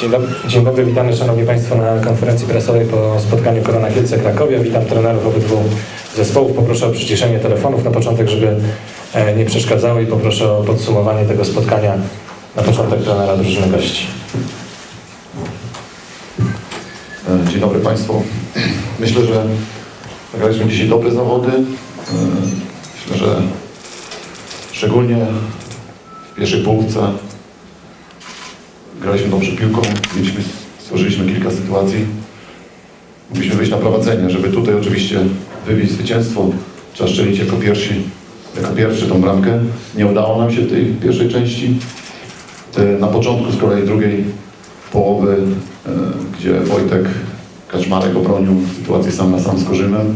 Dzień dobry, dzień dobry, witamy Szanowni Państwo na konferencji prasowej po spotkaniu Korona Kielce Krakowie. Witam trenerów obydwu zespołów. Poproszę o przyciszenie telefonów na początek, żeby e, nie przeszkadzało i poproszę o podsumowanie tego spotkania na początek trenera drużyny gości. E, Dzień dobry Państwu. Myślę, że zagraliśmy dzisiaj dobre zawody. E, Myślę, że szczególnie w pierwszej połówce graliśmy dobrze piłką, mieliśmy, stworzyliśmy kilka sytuacji. Mogliśmy wyjść na prowadzenie, żeby tutaj oczywiście wywieźć zwycięstwo. Trzeba strzelić jako pierwsi, jako pierwszy tą bramkę. Nie udało nam się w tej pierwszej części. Na początku z kolei drugiej połowy, e, gdzie Wojtek Kaczmarek obronił sytuację sam na sam z Korzymem.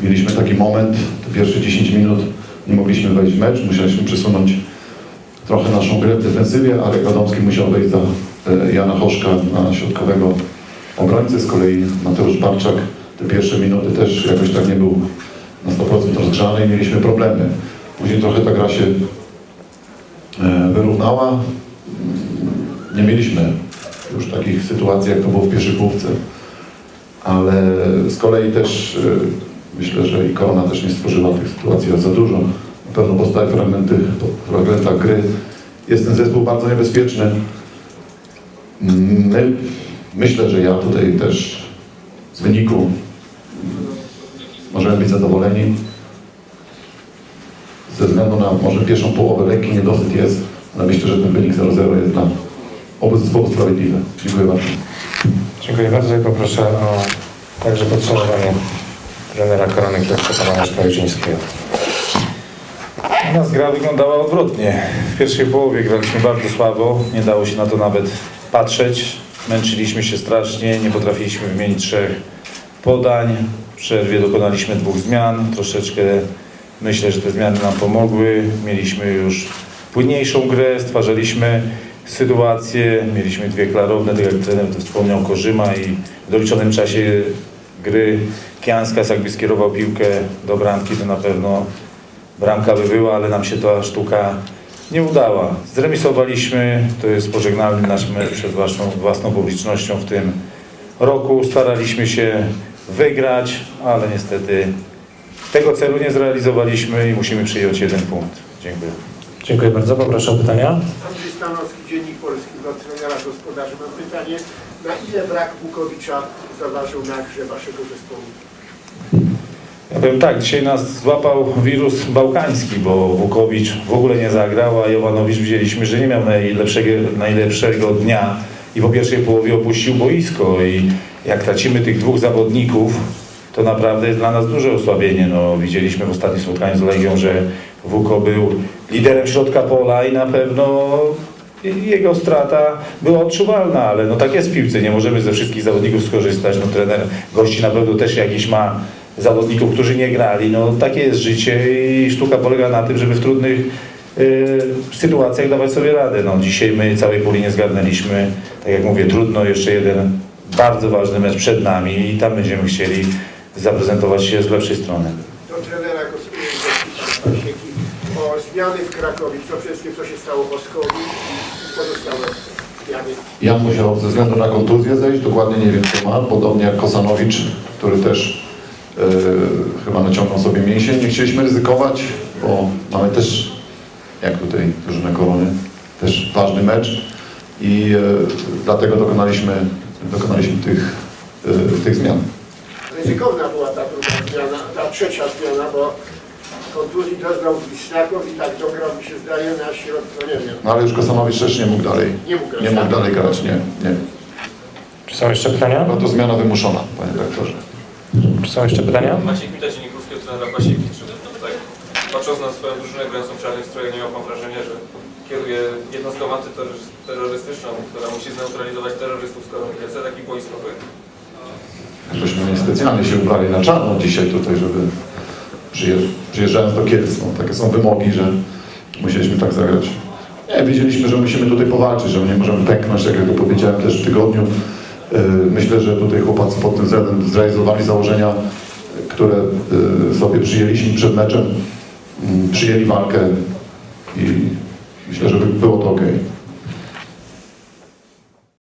Mieliśmy taki moment, te pierwsze 10 minut nie mogliśmy wejść w mecz, musieliśmy przesunąć trochę naszą grę w defensywie, Arek Radomski musiał wejść za e, Jana Hoszka na środkowego obrońcę, z kolei Mateusz Barczak te pierwsze minuty też jakoś tak nie był na 100% rozgrzany i mieliśmy problemy. Później trochę ta gra się e, wyrównała. Nie mieliśmy już takich sytuacji, jak to było w pierwszej połówce. Ale z kolei też e, myślę, że i Korona też nie stworzyła tych sytuacji za dużo. Pewno powstały fragmenty, fragmentach gry. Jest ten zespół bardzo niebezpieczny. My, myślę, że ja tutaj też z wyniku możemy być zadowoleni. Ze względu na może pierwszą połowę lekki niedosyt jest, ale myślę, że ten wynik 0-0 jest dla obu zespołów sprawiedliwy. Dziękuję bardzo. Dziękuję bardzo i poproszę o także podsumowanie trenera Korony Kielce, pana Leszka. Nas gra wyglądała odwrotnie. W pierwszej połowie graliśmy bardzo słabo, nie dało się na to nawet patrzeć. Męczyliśmy się strasznie, nie potrafiliśmy wymienić trzech podań. W przerwie dokonaliśmy dwóch zmian. Troszeczkę myślę, że te zmiany nam pomogły. Mieliśmy już płynniejszą grę, stwarzaliśmy sytuacje, mieliśmy dwie klarowne, tak jak trener to wspomniał, Korzyma i w doliczonym czasie gry Kianskas jakby skierował piłkę do bramki, to na pewno bramka by była, ale nam się ta sztuka nie udała. Zremisowaliśmy, to jest pożegnalny nasz mecz przed własną, własną publicznością w tym roku. Staraliśmy się wygrać, ale niestety tego celu nie zrealizowaliśmy i musimy przyjąć jeden punkt. Dziękuję. Dziękuję bardzo. Poproszę o pytania. Andrzej Stanowski, Dziennik Polski, do trenera gospodarzy. Mam pytanie, na ile brak Wukowicza zaważył na grze waszego zespołu? Ja tak, dzisiaj nas złapał wirus bałkański, bo Wukowicz w ogóle nie zagrał, a Jovanowicz widzieliśmy, że nie miał najlepszego, najlepszego dnia i po pierwszej połowie opuścił boisko i jak tracimy tych dwóch zawodników, to naprawdę jest dla nas duże osłabienie. No, widzieliśmy w ostatnim spotkaniu z Legią, że Wuko był liderem środka pola i na pewno jego strata była odczuwalna, ale no tak jest w piłce, nie możemy ze wszystkich zawodników skorzystać. No, trener gości na pewno też jakiś ma zawodników, którzy nie grali. No takie jest życie i sztuka polega na tym, żeby w trudnych y, sytuacjach dawać sobie radę. No, dzisiaj my całej puli nie zgarnęliśmy. Tak jak mówię, trudno, jeszcze jeden bardzo ważny mecz przed nami i tam będziemy chcieli zaprezentować się z lepszej strony. Do trenera gospodarzy o zmiany w Krakowie. Co wszystkim, co się stało w Oskowi i pozostałe zmiany. Jan musiał ze względu na kontuzję zejść, dokładnie nie wiem co ma, podobnie jak Kosanowicz, który też chyba naciągnął sobie mięsień. Nie chcieliśmy ryzykować, bo mamy też, jak tutaj drużynę Korony, też ważny mecz i e, dlatego dokonaliśmy, dokonaliśmy tych, e, tych zmian. Ryzykowna była ta druga zmiana, ta trzecia zmiana, bo kontuzji doznał Wiśniakow i tak dograł mi się zdaje na środku, no nie wiem. No ale już Kosanowicz też nie mógł dalej, Nie mógł grać, nie mógł tak? dalej grać, nie, nie. Czy są jeszcze pytania? Była to zmiana wymuszona, panie dyrektorze. Czy są jeszcze pytania? Maciej Kmita, dzienników trenera Pasieki. Czy tak, patrząc na swoją drużynę grającą w czarnych strojach, nie ma pan wrażenia, że kieruje jednostką antyterrorystyczną, która musi zneutralizować terrorystów z Korony Kielce, takich boiskowych? Żeśmy nie specjalnie się ubrali na czarno dzisiaj tutaj, żeby przyjeżdż, przyjeżdżając do Kielc, no, takie są wymogi, że musieliśmy tak zagrać. Nie, wiedzieliśmy, że musimy tutaj powalczyć, że nie możemy pęknąć, tak jak to powiedziałem też w tygodniu. Yy, Myślę, że tutaj chłopacy pod tym względem zrealizowali założenia, które yy, sobie przyjęliśmy przed meczem. Yy, Przyjęli walkę i myślę, że by- było to ok.